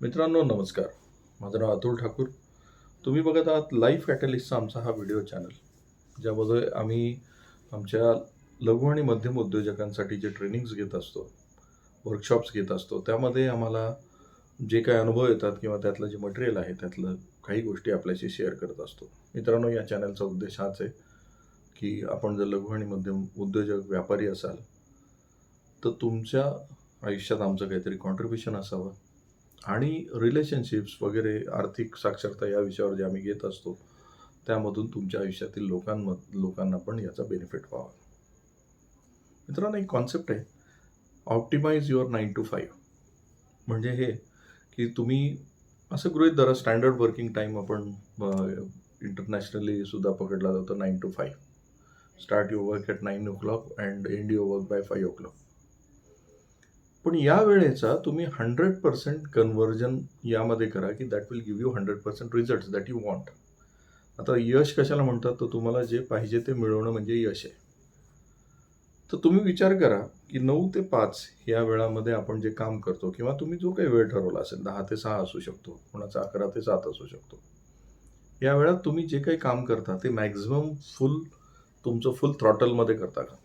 मित्रांनो नमस्कार. माझं नाव अतुल ठाकूर. तुम्ही बघत आहात लाईफ कॅटलिस्टचा आमचा हा व्हिडिओ चॅनल ज्यामध्ये आम्ही आमच्या लघु आणि मध्यम उद्योजकांसाठी जे ट्रेनिंग्स घेत असतो वर्कशॉप्स घेत असतो त्यामध्ये आम्हाला जे काही अनुभव येतात किंवा त्यातलं जे मटेरियल आहे त्यातलं काही गोष्टी आपल्याशी शेअर करत असतो. मित्रांनो या चॅनलचा उद्देश हाच आहे की आपण जर लघु आणि मध्यम उद्योजक व्यापारी असाल तर तुमच्या आयुष्यात आमचं काहीतरी कॉन्ट्रीब्युशन असावं. आणि रिलेशनशिप्स वगैरे आर्थिक साक्षरता या विषयावर जे आम्ही घेत असतो त्यामधून तुमच्या आयुष्यातील लोकांम लोकांना पण याचा बेनिफिट व्हावा. मित्रांनो एक कॉन्सेप्ट आहे. Optimise your nine to five म्हणजे हे की तुम्ही असं गृहित धरा स्टँडर्ड वर्किंग टाईम आपण इंटरनॅशनली सुद्धा पकडला जातो nine two five start your work at nine o'clock and end your work by five o'clock पण या वेळेचा तुम्ही हंड्रेड पर्सेंट कन्व्हर्जन यामध्ये करा की that will give you hundred percent result that you want आता यश कशाला म्हणतात? तर तुम्हाला जे पाहिजे ते मिळवणं म्हणजे यश आहे. तर तुम्ही विचार करा की नऊ ते पाच या वेळामध्ये आपण जे काम करतो किंवा तुम्ही जो काही वेळ ठरवला असेल दहा ते सहा असू शकतो कोणाचा अकरा ते सात असू शकतो. या वेळात तुम्ही जे काही काम करता ते मॅक्झिमम फुल तुमचं फुल थ्रॉटलमध्ये करता का?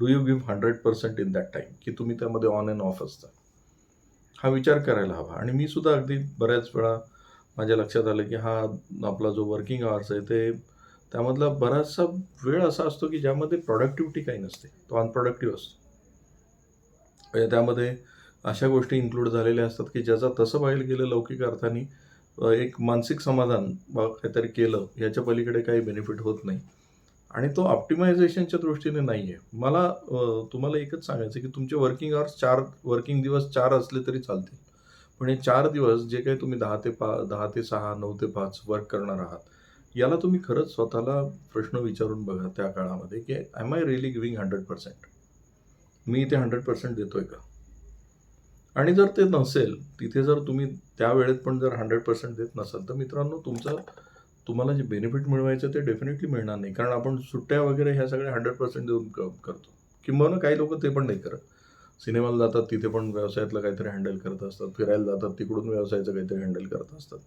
Do you give hundred percent in that time की तुम्ही त्यामध्ये ऑन अँड ऑफ असता? हा विचार करायला हवा. आणि मी सुद्धा अगदी बऱ्याच वेळा माझ्या लक्षात आलं की हा आपला जो वर्किंग आवर्स आहे ते त्यामधला बराचसा वेळ असा असतो की ज्यामध्ये प्रॉडक्टिव्हिटी काही नसते. तो अनप्रोडक्टिव्ह असतो. म्हणजे त्यामध्ये अशा गोष्टी इन्क्लूड झालेल्या असतात की ज्याचा तसं पाहिलं गेलं लौकिक अर्थाने एक मानसिक समाधान बा काहीतरी केलं याच्या पलीकडे काही बेनिफिट होत नाही. आणि तो ऑप्टिमायझेशनच्या दृष्टीने नाही आहे मला तुम्हाला एकच सांगायचं की तुमचे वर्किंग आवर्स चार वर्किंग दिवस चार असले तरी चालतील. पण हे चार दिवस जे काही तुम्ही दहा ते पा दहा ते सहा नऊ ते पाच वर्क करणार आहात याला तुम्ही खरंच स्वतःला प्रश्न विचारून बघा त्या काळामध्ये की am I really giving hundred percent मी ते हंड्रेड पर्सेंट देतोय का? आणि जर ते नसेल तिथे जर तुम्ही त्या वेळेत पण जर हंड्रेड पर्सेंट देत नसाल तर मित्रांनो तुमचा तुम्हाला जे बेनिफिट मिळवायचं ते डेफिनेटली मिळणार नाही. कारण आपण सुट्ट्या वगैरे ह्या सगळ्या हंड्रेड पर्सेंट देऊन करतो. किंबहुना काही लोक ते पण नाही करत. सिनेमाला जातात तिथे पण व्यवसायातलं काहीतरी हँडल करत असतात. फिरायला जातात तिकडून व्यवसायाचं काहीतरी हँडल करत असतात.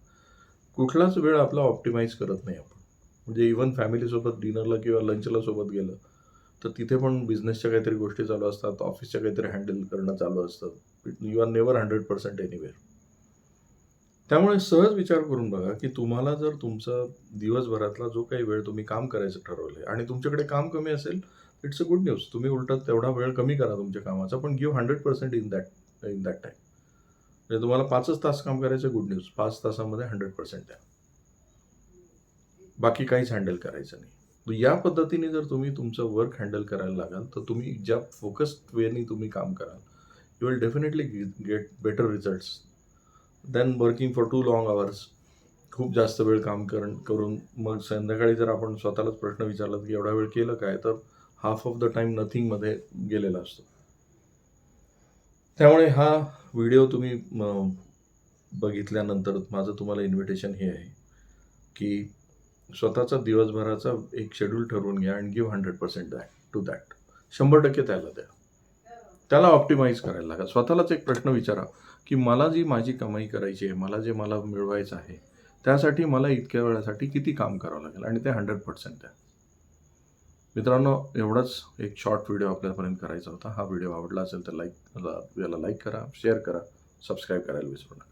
कुठलाच वेळ आपला ऑप्टिमाइज करत नाही आपण. म्हणजे इव्हन फॅमिलीसोबत डिनरला किंवा लंचला सोबत गेलं तर तिथे पण बिझनेसच्या काहीतरी गोष्टी चालू असतात ऑफिसच्या काहीतरी हँडल करणं चालू असतं. You are never hundred percent anywhere त्यामुळे सहज विचार करून बघा की तुम्हाला जर तुमचा दिवसभरातला जो काही वेळ तुम्ही काम करायचं ठरवलंय आणि तुमच्याकडे काम कमी असेल इट्स अ गुड न्यूज तुम्ही उलटा तेवढा वेळ कमी करा तुमच्या कामाचा पण give hundred percent in that in that time म्हणजे तुम्हाला पाचच तास काम करायचं गुड न्यूज पाच तासामध्ये हंड्रेड पर्सेंट द्या. बाकी काहीच हँडल करायचं नाही. या पद्धतीने जर तुम्ही तुमचं वर्क हँडल करायला लागाल तर तुम्ही ज्या फोकस्ड वेनी तुम्ही काम कराल you will definitely get better results then working for too long hours खूप जास्त वेळ काम कर करून मग संध्याकाळी जर आपण स्वतःलाच प्रश्न विचारला की एवढा वेळ केलं काय तर हाफ ऑफ द टाईम नथिंगमध्ये गेलेला असतो. त्यामुळे हा व्हिडिओ तुम्ही बघितल्यानंतर माझं तुम्हाला इन्व्हिटेशन हे आहे की स्वतःचा दिवसभराचा एक शेड्यूल ठरवून घ्या आणि give hundred percent that to that शंभर टक्के त्याला द्या. त्याला ऑप्टिमाइज करायला लागा. स्वतःलाच एक प्रश्न विचारा. की मला जी माझी कमाई करायची आहे मला जे मला मिळवायचं आहे त्यासाठी मला इतक्या वेळासाठी किती काम करावं लागेल? आणि ते हंड्रेड पर्सेंट द्या मित्रांनो एवढंच एक शॉर्ट व्हिडिओ आपल्यापर्यंत करायचा होता. हा व्हिडिओ आवडला असेल तर लाईक याला लाईक करा शेअर करा सबस्क्राईब करायला विसरू नका.